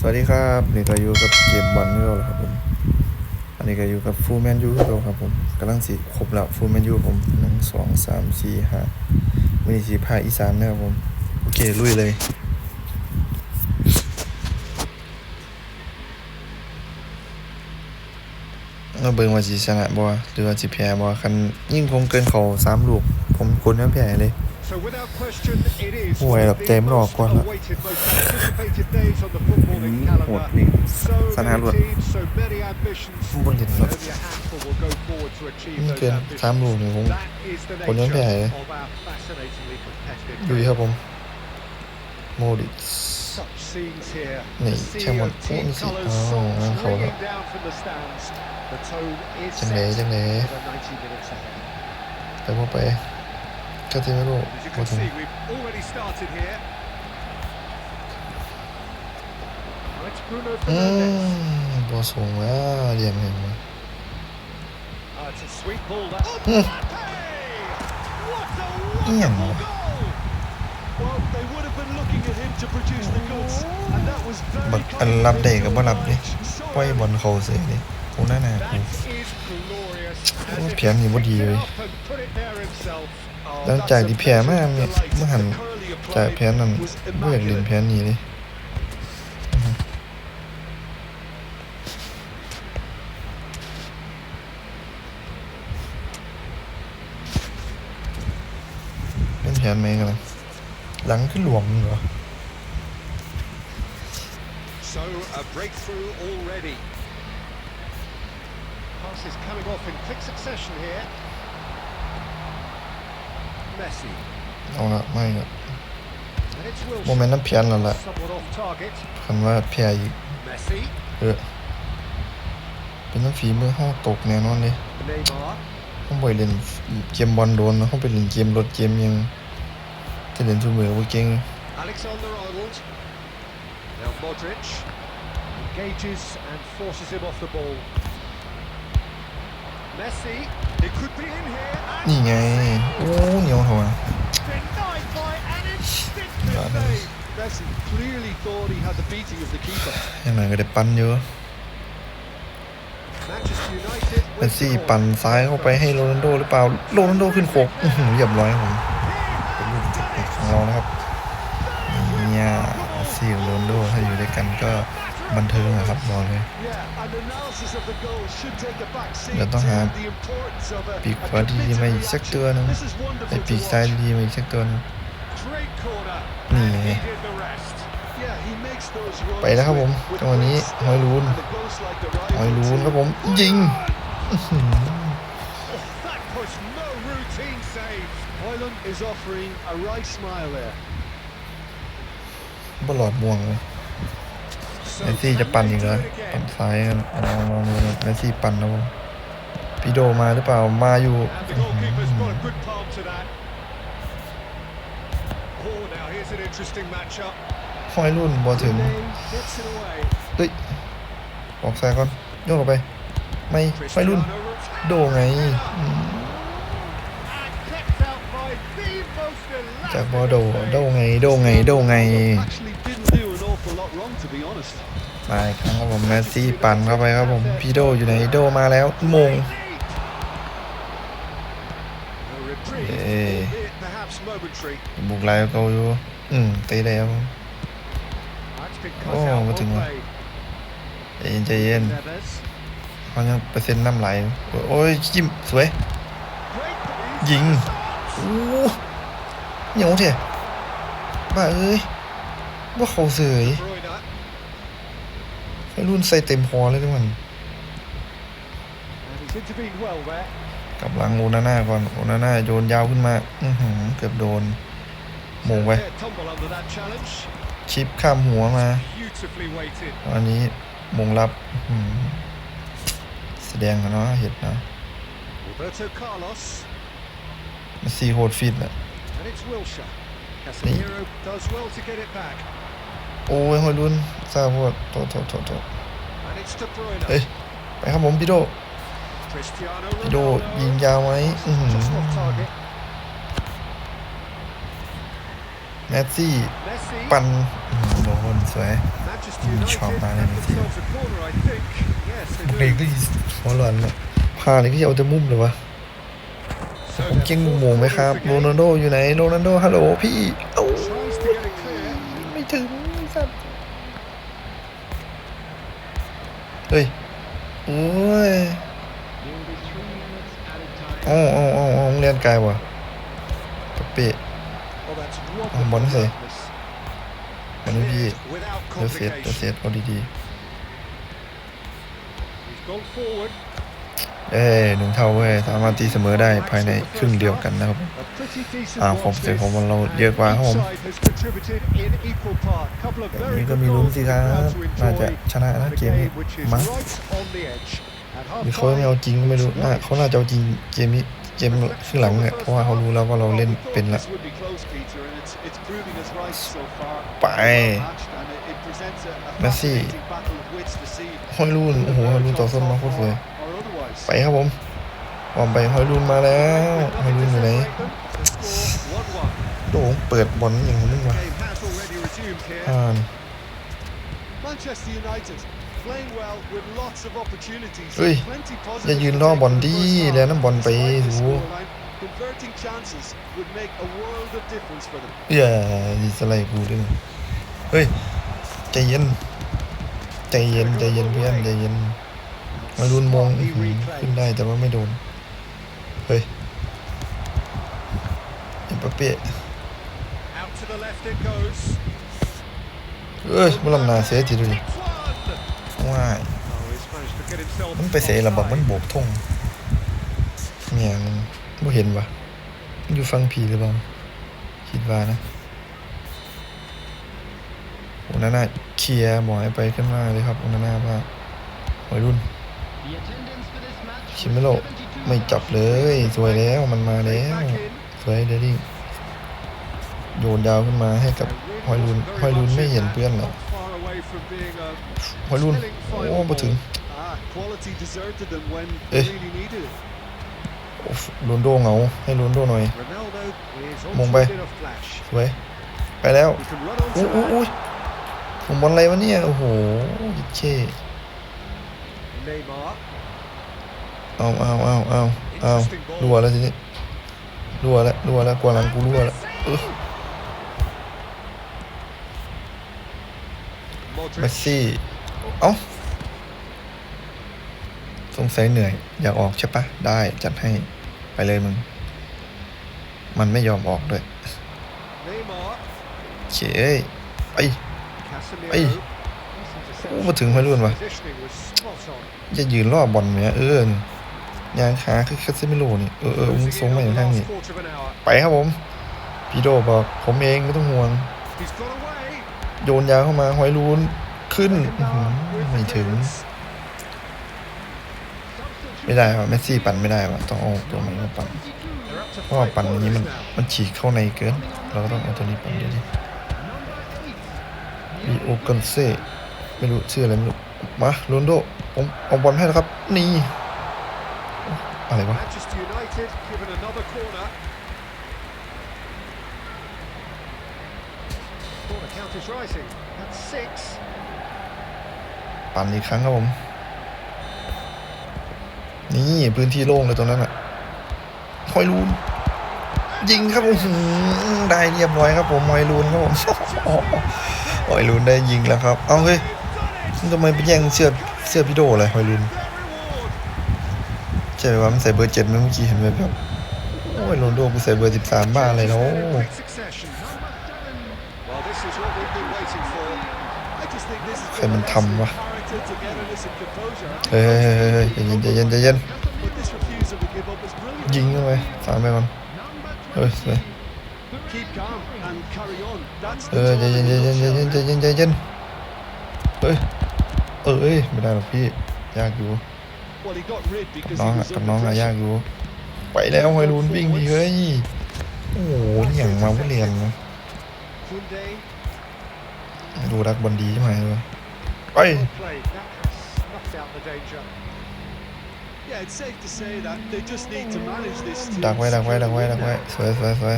สวัสดีครับนี่ก็อยู่กับเกมบอลนี่แล้วครับผมอันนี้ก็อยู่กับฟูแมนยูแล้วครับผมกำลังสิครบแล้วฟูแมนยูผมหนึ่งสองสามสี่ห้าวันนี้สีภาคอีสานนะครับผมโอเคลุยเลยเราเบิ่งว่าสิชนะบ่หรือว่าสิแพ้บ่คันยิ่งผมเกินเขาสามลูก ผมกดน้ำแพ้เลย So without question, it is โอ้ยแบบเต็มรอบก่อนละ awaited, most anticipated days on the footballing โหด calendar. นี่ So สนาม many รวด teams, so many ambitions. บนเห็นครับ Only a handful will go forward to achieve นี่ those เกินสาม ambitions. ลูกนี่ผม That is the คนยังแพ้ nature of our fascinatingly competitive ลุย game. ครับผมโมดิ Such scenes here. Này, The sea xem of một team phút gì- colours Ồ, songs ngang khẩu ringing đó. down from the stands. The tone is จัง set ไหนจังไหน for the 90 minutes ahead. ไป บ่ไปกาเทเมโร่ As you บ่ can ถึง see, we've already started here. Now it's Bruno อื Fernandes. มบ่สูงว่าเรียนเห็นมั้ย Uh, it's a sweet ball that. Oh, Hmm. Mbappe! What a Ian. wonderful goal! Well, they would have been looking at him to produce the goods, and that was very บัก clever อันรับได้ก็บ่รับ to ดิ watch. So ปล่อยบอลเข้าเสียดิกูน่าหนากู That is glorious. As Ủa, if Pierre he nhìn có picked gì it vậy? up and put it there himself. Oh, แล้ว that's จ่าย a ที่แพ้มา pleasure เนี่ย delight. เมื่อหัน The curly applied จ่ายแพ้นั่น was บ่อยากเล่น immaculate. แพ้นี้ดิเล่นแพ้ไหมกันล่ะหลังขึ้นหลวมเหรอ So a breakthrough already. Passes coming off in quick succession here. Messi. เอาละไม่ละ And it's โมเมนต์ Wilson. น้ำเพียนแล้วล่ะ Somewhat off target. คันว่าแพ้อีก Messi. เออเป็นน้ำฝีมือห้องตกแน่นอนเลย Neymar. ห้องบ่อยเล่นเกมบอลโดนนะห้องไปเล่นเกมรถเกมยังจะเล่นทุกมือว่าเก่ง Alexander Arnold. Now Modric. Engages and forces him off the ball. Messi. It could be in here. And นี่ไง โอ้เหนียวเถอะวะ denied by an instinctive Right. save. Messi clearly thought he had the beating of the keeper. ยังไงก็ได้ปั้นเยอะ Manchester United เมสซี่ปั่นซ้ายเข้าไปให้โรนัลโดหรือเปล่า โรนัลโดขึ้นโคกอื้อหือเรียบร้อยครับผมเป็นลูกจุดเด็กของเรานะครับเนี่ยเมสซี่กับโรนัลโดถ้าอยู่ด้วยกันก็ บันเทิงอะครับบอกเลย Yeah, an analysis of the goal should take a back seat เดี๋ยวต้องหา to the importance of a, ปีก a ขวาดีๆมาอีกสัก committed ตัวหนึง reaction. This is ไอ้ wonderful ปีก to ซ้าย watch. ดีๆมาอีกสักตัวหนึง Great corner. Nè. And he did the rest. Yeah, he makes those runs ไปแล้วครับผม with- with จังหวะนี้ great ฮอยลูน skill, and it goes like the ฮอย rival ลูน team. ครับผมยิง Oh, that was no routine save. Hoyland is offering a right smile there. บอลหลอดม่วงเลย So เมสซี่จะปั่นอีก can เหรอ they do it ปั่น again? ซ้ายกันลองลองดูนะเมสซี่ปั่นนะผมพี่โดมาหรือเปล่ามาอยู่ And the goalkeeper's got a good palm to that. Oh, now here's an interesting matchup. ห้อยรุ่นบอลถึง Name gets it away. เฮ้ยออกซ้ายก่อนโยกออกไป ไม่ห้อยรุ่น Cristiano Ronaldo. โดไงอืม And kept out by the most จากบอโดโดไงโดไงโดไงมาอีกครั้งครับผมแมสซี่ปั่นเข้าไปครับผมพีโดอยู่ไหนโดมาแล้วมงเอ้บุกไล่เขาอยู่อืมตีแด้คโอ้มาถึงแล้วใจเย็นใจเย็นเขายังเปอร์เซ็นต์น้ำไหลโอ้ยจิ้มสวยยิง โอ้เหนียวเถอะบ้าเอ้ยว่าเขาเสยไอ้รุ่นใส่เต็มพอเลยทุกคนกับหลังโอนาน่าก่อนโอนาน่าโยนยาวขึ้นมา อือหือเกือบโดนหมงไว้ Fair tumble under that challenge. ชิปข้ามหัวมาอันนี้มงรับแสดงกันเนาะเห็ดนะ Roberto Carlos. มัน ซีโคตรฟิตอะ And it's Wilshire. Casemiro does well to get it back. โอ้ยหอยรุ่นทราบว่าโทษโทษโทษโทษ And it's De Bruyne. เฮ้ยไปครับผมพี่โด Cristiano พี่โด Ronaldo. ยิงยาวไหมอื้อหือ Just off target. แมสซี่ Messi. ปันอื้อหือโดนสวย Manchester United chop have man, let me see. themselves a corner, I think. Yes, they're เพลง doing ก็หัวหลอนอะพานี่ก็เอาแต่มุมเลยวะ so ผมยังงงไหมครับโรนัลโดอยู่ไหนโรนัลโดฮัลโหลพี่เอ้าไม่ถึงสัตว์เฮ้ยโอ้ยโอ้โอ้โอ้โรงเรียนกายว่ะปะเปะบอลเสียบอลพี่เดี๋ยวเสียเดี๋ยวเสียเอาดีๆ เอ้หนึ่งเท่าเว้ยสามารถตีเสมอได้ภายในครึ่งเดียวกันนะครับอ่าผมเสียผมเราเยอะกว่าครับผมนี้ก็มีลุ้นสิครับน่าจะชนะนะเกมนี้มั้งมีเขาไม่เอาจริงไม่รู้น่าเขาน่าจะเอาจริงเกมนี้เกมขึ้นหลังเนี่ยเพราะว่าเขารู้แล้วว่าเราเล่นเป็นละไปเมสซี่ฮอยลูนโอ้โหฮอยลูนต่อสู้มาโคตรสวย ไปครับผมออมไปฮอยรุนมาแล้วฮอยรุนอยู่ไหนโด่งเปิดบอลอย่างนึงวะผ่าน Manchester เฮ้ยอย่ายืนรอบอลดีแล้วนั่นบอลไปดูอย่าสไลด์กูด้วยเฮ้ยใจเย็นใจเย็นใจเย็นเพื่อนใจเย็น มารุนมองอื้อหือขึ้นได้แต่ว่าไม่โดน เฮ้ยเอ็มปะเป้ Out to the left it goes. เอ้ยมันลำหนาเสียทีดูดิ It's one. ว้าย Oh, he's managed to get himself มันไปเสียระบบมันโบกทงเมียงบ่เห็นวะมันอยู่ฟังผีหรือเปล่าคิดว่านะโอ้นาน่าเคลียร์หมอให้ไปขึ้นมาเลยครับโอ้นาน่าว่าวัยรุ่น ชิมิมโลไม่จับเลย สวยแล้วมันมาแล้ว สวยเดลิ่งโยนยาวขึ้นมาให้กับฮอยลุนฮอยลุนไม่เห็นเพื่อนหรอกฮอยลุนโอ้มาถึงเอ๊ะลุนโดเหงาให้ลุนโดหน่อยมงไปสวยไปแล้วอู้อู้อู้ผมบอลอะไรวะเนี่ยโอ้โหเช่ เอาเอาเอาเอาเอารัวแล้วทีนี้รัวแล้วรัวแล้วกว่าหลังกูรัวแล้วเออมสซี่ เอ้าสงสัยเหนื่อย อยากออกใช่ปะ ได้จัดให้ไปเลยมึง มันไม่ยอมออกด้วยเฉยไป Casemiro. Ây. This โอ้มาถึงไม่รุ่นวะ Positioning was spot on. จะยืนรอบบอลไหมเออยางขาคือคาเซมิโลนี่เออเออมึง Losing ทรง it มา on อ the ย่างทาง last นี้ quarter of an hour. ไปครับผมพี่โดบอกผมเองไม่ต้องห่วง He's got away. โยนยาวเข้ามาหอยรูนขึ้นอื้อหือ Neymar with ไม่ถึง clearance. ไม่ได้ว่ะเมสซี่ปั่นไม่ได้ว่ะต้องเอาตัวใหม่มาปั่น They're up to เพราะว่า five ปั่นอย่างนี้มัน corners now. มันฉีกเข้าในเกิน เราก็ต้องเอาตัวนี้ปั่นดีดิวีโอเกนเซ่ ไม่รู้ชื่ออะไรไม่รู้มาโรนลโดผมเอาบอลให้แล้วครับ นี่อะไรวะ Manchester United given another corner. Corner count is rising. That's six. ปั่นอีกครั้งครับผม นี่พื้นที่โล่งเลยตรงนั้นอะหอยรูนยิงครับผมได้เรียบร้อยครับผมหอยรูนครับผมหอยรูนได้ยิงแล้วครับ เอาเฮ้ย ทำไมไปแย่งเสื้อเสื้อพี่โดเลยหอยรูนใช่ไหมว่ามันใส่เบอร์เจ็ดเมื่อกี้เห็นไหมแบบโอ้ยโรนโดกูใส่เบอร์สิบสามบ้าอะไรแล้ว In quick succession. Well, this is what we've been waiting for. I just think this is ใครมันทำวะเฮ้ยเฮ้ยเฮ้ยเฮ้ยใจเย็นเย็นเย็นยิงเข้าไปสามไปก่อนเฮ้ยเฮ้ย Keep calm and carry on. That's เอ the อใจเย็นเย็นเย็นเย็นเย็นเฮ้ย เอ้ยไม่ได้หรอกพี่ยากอยู่ Well, he got rid because น้องกับน้องอะยากอยู่ ไปแล้วหอยรูนวิ่งดีเฮ้ยโอ้โหอย่างมาผู้เรียนนะดูรักบอลดีใช่ไหมเลยไปดักไว้ดักไว้ดักไว้ดักไว้สวยสวยสวย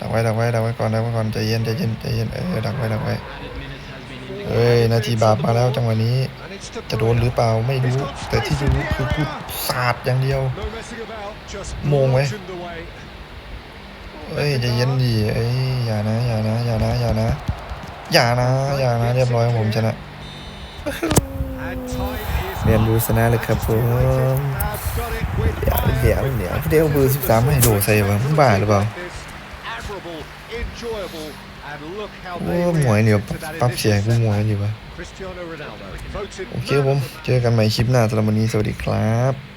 ดักไว้ดักไว้ดักไว้ก่อนดักไว้ก่อนใจเย็นใจเย็นใจเย็นเออดักไว้ดักไว้ เอ้ย นาทีบาปมาแล้วจังหวะนี้ จะโดนหรือเปล่าไม่รู้ แต่ที่รู้คือกูสาดอย่างเดียวมงไหม bludgeoned away. เอ้ยจะเย็นดีเอ้ยอย่านะอย่านะอย่านะอย่านะอย่านะอย่านะเรียบร้อยผมชนะเรียนรู้ชนะเลยครับผม Have got it with เดี๋ยวเดี๋ยวเดี๋ยวเบอร์สิบสามให้โดใส่วะมึงบ้าหรือเปล่า โอ้หมวยเดี๋ยวปั๊บเสียกูหมวยอยู่ปะโอเคผม เจอกันใหม่คลิปหน้าสำหรับวันนี้สวัสดีครับ